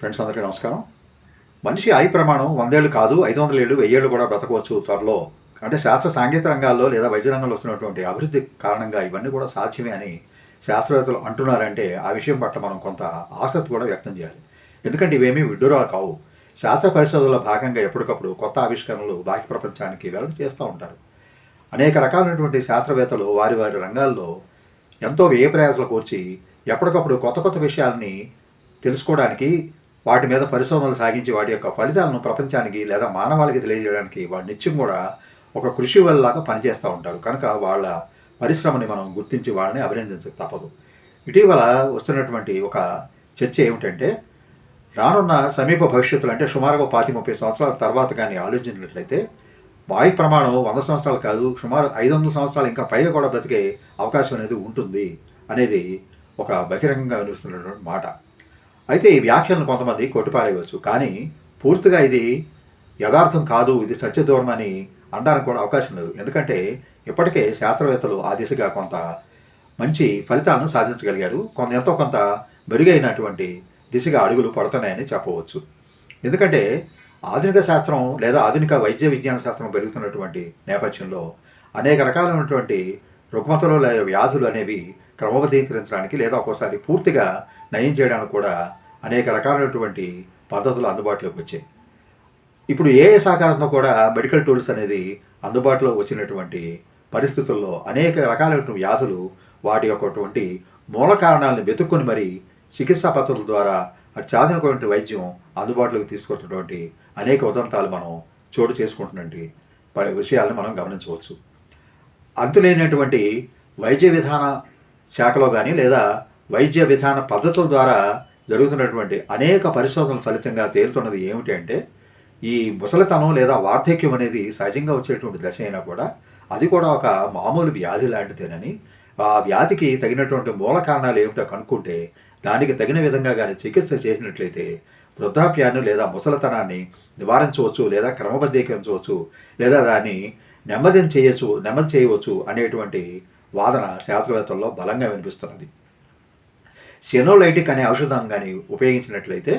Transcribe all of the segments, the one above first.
Friends అందరికీ నమస్కారం. మనిషి ఆయుు ప్రమాణం వందేళ్ళు కాదు ఐదు వందల ఏళ్ళు వెయ్యేళ్ళు కూడా బ్రతకవచ్చు త్వరలో. అంటే శాస్త్ర సాంకేతిక రంగాల్లో లేదా వైద్య రంగంలో వస్తున్నటువంటి అభివృద్ధి కారణంగా ఇవన్నీ కూడా సాధ్యమే అని శాస్త్రవేత్తలు అంటున్నారంటే ఆ విషయం పట్ల మనం కొంత ఆసక్తి కూడా వ్యక్తం చేయాలి. ఎందుకంటే ఇవేమీ విడ్డూరాలు కావు. శాస్త్ర పరిశోధనలో భాగంగా ఎప్పటికప్పుడు కొత్త ఆవిష్కరణలు బాహ్య ప్రపంచానికి వెల్లడి చేస్తూ ఉంటారు. అనేక రకాలైనటువంటి శాస్త్రవేత్తలు వారి వారి రంగాల్లో ఎంతో వ్యయ ప్రయాసాలు కూర్చి ఎప్పటికప్పుడు కొత్త కొత్త విషయాల్ని తెలుసుకోవడానికి వాటి మీద పరిశోధనలు సాగించి వాటి యొక్క ఫలితాలను ప్రపంచానికి లేదా మానవాళికి తెలియజేయడానికి వాళ్ళు నిత్యం కూడా ఒక కృషి వల్లలాగా పనిచేస్తూ ఉంటారు కనుక వాళ్ళ పరిశ్రమని మనం గుర్తించి వాళ్ళని అభినందించక తప్పదు. ఇటీవల వస్తున్నటువంటి ఒక చర్చ ఏమిటంటే రానున్న సమీప భవిష్యత్తులో అంటే సుమారుగా పాతి ముప్పై సంవత్సరాల తర్వాత కానీ ఆలోచించినట్లయితే వాయు ప్రమాణం వంద సంవత్సరాలు కాదు సుమారు ఐదు వందల సంవత్సరాలు ఇంకా పైగా కూడా బ్రతికే అవకాశం అనేది ఉంటుంది అనేది ఒక బహిరంగంగా వినిపిస్తున్నటువంటి మాట. అయితే ఈ వ్యాఖ్యలను కొంతమంది కొట్టిపారేయవచ్చు. కానీ పూర్తిగా ఇది యథార్థం కాదు ఇది సత్యదూరం అని అనడానికి కూడా అవకాశం లేదు. ఎందుకంటే ఇప్పటికే శాస్త్రవేత్తలు ఆ దిశగా కొంత మంచి ఫలితాలను సాధించగలిగారు. కొంత ఎంతో కొంత మెరుగైనటువంటి దిశగా అడుగులు పడుతున్నాయని చెప్పవచ్చు. ఎందుకంటే ఆధునిక శాస్త్రం లేదా ఆధునిక వైద్య విజ్ఞాన శాస్త్రం పెరుగుతున్నటువంటి నేపథ్యంలో అనేక రకాలైనటువంటి రుగ్మతలు లేదా వ్యాధులు అనేవి క్రమబద్ధీకరించడానికి లేదా ఒక్కోసారి పూర్తిగా నయం చేయడానికి కూడా అనేక రకాలైనటువంటి పద్ధతులు అందుబాటులోకి వచ్చాయి. ఇప్పుడు ఏ సహకారంతో కూడా మెడికల్ టూల్స్ అనేది అందుబాటులో వచ్చినటువంటి పరిస్థితుల్లో అనేక రకాలైనటువంటి వ్యాధులు వాటి యొక్కటువంటి మూల కారణాలను వెతుక్కొని మరి చికిత్సా పద్ధతుల ద్వారా అత్యాధునికమైన వైద్యం అందుబాటులోకి తీసుకొచ్చినటువంటి అనేక ఉదంతాలు మనం చోటు చేసుకుంటున్నటువంటి ప- విషయాలను మనం గమనించవచ్చు. అంతులేనటువంటి వైద్య విధాన శాఖలో కానీ లేదా వైద్య విధాన పద్ధతుల ద్వారా జరుగుతున్నటువంటి అనేక పరిశోధనల ఫలితంగా తేలుతున్నది ఏమిటి అంటే ఈ ముసలితనం లేదా వార్ధక్యం అనేది సహజంగా వచ్చేటువంటి దశ అయినా కూడా అది కూడా ఒక మామూలు వ్యాధి లాంటిదేనని ఆ వ్యాధికి తగినటువంటి మూల కారణాలు ఏమిటో కనుక్కుంటే దానికి తగిన విధంగా కానీ చికిత్స చేసినట్లయితే వృద్ధాప్యాన్ని లేదా ముసలితనాన్ని నివారించవచ్చు లేదా క్రమబద్ధీకరించవచ్చు లేదా దాన్ని నెమ్మది చేయొచ్చు నెమ్మది చేయవచ్చు అనేటువంటి వాదన శాస్త్రవేత్తల్లో బలంగా వినిపిస్తున్నది. సెనోలైటిక్ అనే ఔషధం కానీ ఉపయోగించినట్లయితే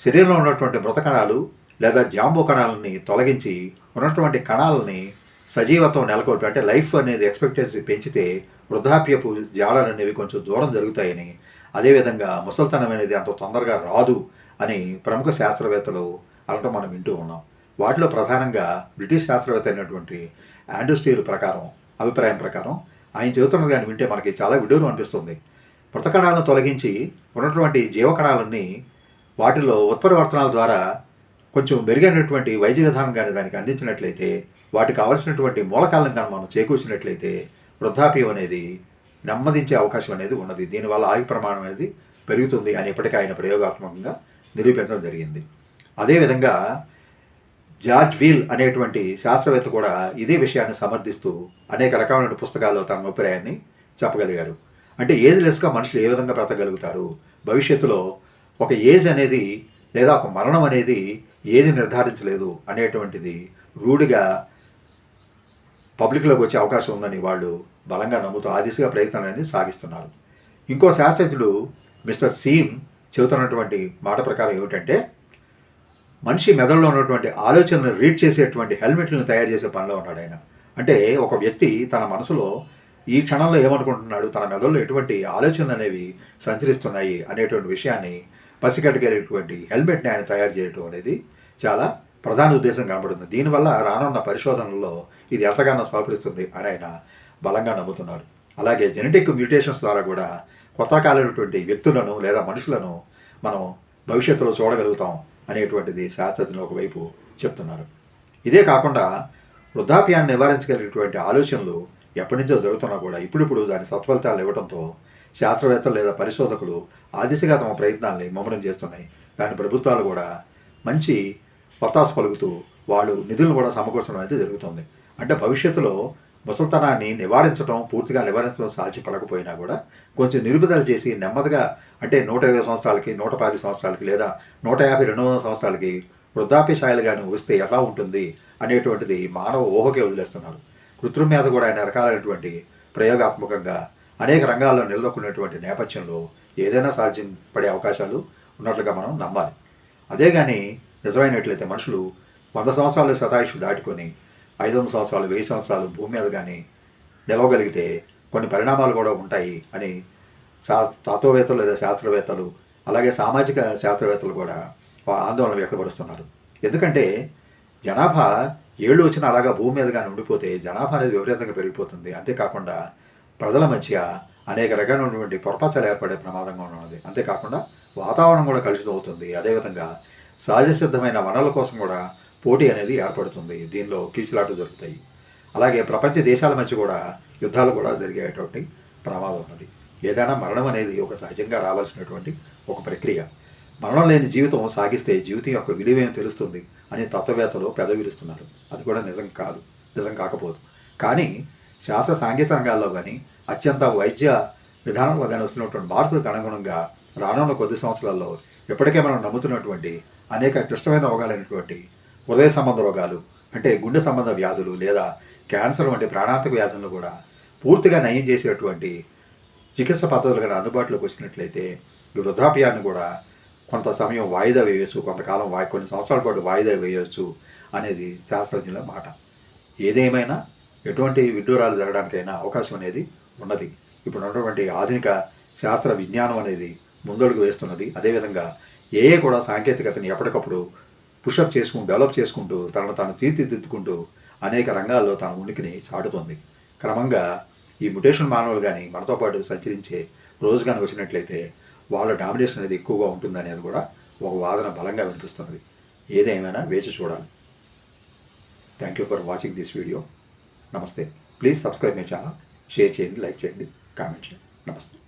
శరీరంలో ఉన్నటువంటి మృత కణాలు లేదా జాంబు కణాలని తొలగించి ఉన్నటువంటి కణాలని సజీవత్వం నెలకొల్పి అంటే లైఫ్ అనేది ఎక్స్పెక్టెన్సీ పెంచితే వృద్ధాప్యపు జాడలు అనేవి కొంచెం దూరం జరుగుతాయని అదేవిధంగా ముసల్తనం అనేది అంత తొందరగా రాదు అని ప్రముఖ శాస్త్రవేత్తలు అనటం మనం వింటూ ఉన్నాం. వాటిలో ప్రధానంగా బ్రిటిష్ శాస్త్రవేత్త అయినటువంటి ఆండ్రూ స్టీల్ ప్రకారం అభిప్రాయం ప్రకారం ఆయన చెబుతున్నది కానీ వింటే మనకి చాలా విడూరం అనిపిస్తుంది. మృతకణాలను తొలగించి ఉన్నటువంటి జీవకణాలన్నీ వాటిలో ఉత్పరివర్తనాల ద్వారా కొంచెం మెరుగైనటువంటి వైద్య విధానం కానీ దానికి అందించినట్లయితే వాటికి కావలసినటువంటి మూలకాలను కానీ మనం చేకూర్చినట్లయితే వృద్ధాప్యం అనేది నెమ్మదించే అవకాశం అనేది ఉన్నది. దీనివల్ల ఆయు ప్రమాణం అనేది పెరుగుతుంది అని ఇప్పటికీ ఆయన ప్రయోగాత్మకంగా నిరూపించడం జరిగింది. అదేవిధంగా జార్జ్ వీల్ అనేటువంటి శాస్త్రవేత్త కూడా ఇదే విషయాన్ని సమర్థిస్తూ అనేక రకాలైన పుస్తకాల్లో తమ అభిప్రాయాన్ని చెప్పగలిగారు. అంటే ఏజ్ లెస్గా మనుషులు ఏ విధంగా బ్రతకగలుగుతారు? భవిష్యత్తులో ఒక ఏజ్ అనేది లేదా ఒక మరణం అనేది ఏది నిర్ధారించలేదు అనేటువంటిది రూఢిగా పబ్లిక్లోకి వచ్చే అవకాశం ఉందని వాళ్ళు బలంగా నమ్ముతూ ఆ దిశగా ప్రయత్నం అనేది సాగిస్తున్నారు. ఇంకో శాస్త్రజ్ఞుడు మిస్టర్ సీమ్ చెబుతున్నటువంటి మాట ప్రకారం ఏమిటంటే మనిషి మెదడులో ఉన్నటువంటి ఆలోచనను రీడ్ చేసేటువంటి హెల్మెట్లను తయారు చేసే పనిలో ఉన్నాడు ఆయన. అంటే ఒక వ్యక్తి తన మనసులో ఈ క్షణంలో ఏమనుకుంటున్నాడు? తన మెదడులో ఎటువంటి ఆలోచనలు అనేవి సంచరిస్తున్నాయి అనేటువంటి విషయాన్ని పసిగట్టగలిగేటువంటి హెల్మెట్ని ఆయన తయారు చేయడం అనేది చాలా ప్రధాన ఉద్దేశం కనబడుతుంది. దీనివల్ల రానున్న పరిశోధనల్లో ఇది ఎంతగానో స్వాపరిస్తుంది అని ఆయన బలంగా నమ్ముతున్నారు. అలాగే జెనెటిక్ మ్యూటేషన్స్ ద్వారా కూడా కొత్త కాలైనటువంటి వ్యక్తులను లేదా మనుషులను మనం భవిష్యత్తులో చూడగలుగుతాం అనేటువంటిది శాస్త్రజ్ఞులు ఒకవైపు చెప్తున్నారు. ఇదే కాకుండా వృద్ధాప్యాన్ని నివారించగలిగినటువంటి ఆలోచనలు ఎప్పటి నుంచో జరుగుతున్నా కూడా ఇప్పుడిప్పుడు దాని సత్ఫలితాలు ఇవ్వడంతో శాస్త్రవేత్తలు లేదా పరిశోధకులు ఆ దిశగా తమ ప్రయత్నాల్ని ముమ్మరం చేస్తున్నాయి. దాని ప్రభుత్వాలు కూడా మంచి వత్తాసు పలుకుతూ వాళ్ళు నిధులను కూడా సమకూర్చడం అనేది జరుగుతుంది. అంటే భవిష్యత్తులో ముసల్తనాన్ని నివారించడం పూర్తిగా నివారించడం సాధ్యపడకపోయినా కూడా కొంచెం నిలుపుదల చేసి నెమ్మదిగా అంటే నూట ఇరవై సంవత్సరాలకి నూట పది సంవత్సరాలకి లేదా నూట యాభై రెండు వందల సంవత్సరాలకి వృద్ధాప్య స్థాయిలుగాను వస్తే ఎలా ఉంటుంది అనేటువంటిది మానవ ఊహకే వదిలేస్తున్నారు. కృత్రిమ మీద కూడా ఆయన రకాలైనటువంటి ప్రయోగాత్మకంగా అనేక రంగాల్లో నిలదొక్కున్నటువంటి నేపథ్యంలో ఏదైనా సాధ్యం పడే అవకాశాలు ఉన్నట్లుగా మనం నమ్మాలి. అదే కానీ నిజమైనట్లయితే మనుషులు వంద సంవత్సరాలు శతాయుషు దాటుకొని ఐదు వందల సంవత్సరాలు వెయ్యి సంవత్సరాలు భూమి మీద కానీ నిలవగలిగితే కొన్ని పరిణామాలు కూడా ఉంటాయి అని శా తత్వవేత్తలు లేదా శాస్త్రవేత్తలు అలాగే సామాజిక శాస్త్రవేత్తలు కూడా ఆందోళన వ్యక్తపరుస్తున్నారు. ఎందుకంటే జనాభా ఏళ్ళు వచ్చినా అలాగా భూమి మీద కానీ ఉండిపోతే జనాభా అనేది విపరీతంగా పెరిగిపోతుంది. అంతేకాకుండా ప్రజల మధ్య అనేక రకాలైనటువంటి పొరపాచాలు ఏర్పడే ప్రమాదంగా ఉన్నది. అంతేకాకుండా వాతావరణం కూడా కలుషితం అవుతుంది అదేవిధంగా సహజ సిద్ధమైన వనరుల కోసం కూడా పోటీ అనేది ఏర్పడుతుంది. దీనిలో కీచులాటలు జరుగుతాయి. అలాగే ప్రపంచ దేశాల మధ్య కూడా యుద్ధాలు కూడా జరిగేటువంటి ప్రమాదం ఉన్నది. ఏదైనా మరణం అనేది ఒక సహజంగా రావాల్సినటువంటి ఒక ప్రక్రియ. మరణం లేని జీవితం సాగిస్తే జీవితం యొక్క విలువేం తెలుస్తుంది అని తత్వవేత్తలు పెదవిలుస్తున్నారు. అది కూడా నిజం కాదు. నిజం కాకపోదు. కానీ శాస్త్ర సాంకేతిక రంగాల్లో కానీ అత్యంత వైద్య విధానంలో కానీ వస్తున్నటువంటి మార్పులకు అనుగుణంగా రానున్న కొద్ది సంవత్సరాల్లో ఇప్పటికే మనం నమ్ముతున్నటువంటి అనేక క్లిష్టమైన రోగాలైనటువంటి హృదయ సంబంధ రోగాలు అంటే గుండె సంబంధ వ్యాధులు లేదా క్యాన్సర్ వంటి ప్రాణాంతక వ్యాధులను కూడా పూర్తిగా నయం చేసేటువంటి చికిత్స పద్ధతులు కానీ అందుబాటులోకి వచ్చినట్లయితే ఈ వృద్ధాప్యాన్ని కూడా కొంత సమయం వాయిదా వేయవచ్చు కొంతకాలం వాయి కొన్ని సంవత్సరాల పాటు వాయిదా వేయవచ్చు అనేది శాస్త్రజ్ఞుల మాట. ఏదేమైనా ఎటువంటి విడ్డూరాలు జరగడానికైనా అవకాశం అనేది ఉన్నది. ఇప్పుడు ఉన్నటువంటి ఆధునిక శాస్త్ర విజ్ఞానం అనేది ముందడుగు వేస్తున్నది. అదేవిధంగా ఏ కూడా సాంకేతికతని ఎప్పటికప్పుడు పుషప్ చేసుకుంటూ డెవలప్ చేసుకుంటూ తనను తాను తీర్చిదిద్దుకుంటూ అనేక రంగాల్లో తన ఉనికిని చాటుతుంది క్రమంగా ఈ ముటేషన్ మానవులు కానీ మనతో పాటు సంచరించే రోజు కానీ వచ్చినట్లయితే వాళ్ళ డామినేషన్ అనేది ఎక్కువగా ఉంటుంది అనేది కూడా ఒక వాదన బలంగా వినిపిస్తున్నది. ఏదేమైనా వేచి చూడాలి. Thank you for watching this video నమస్తే. Please subscribe my channel share చేయండి లైక్ చేయండి కామెంట్ చేయండి. నమస్తే.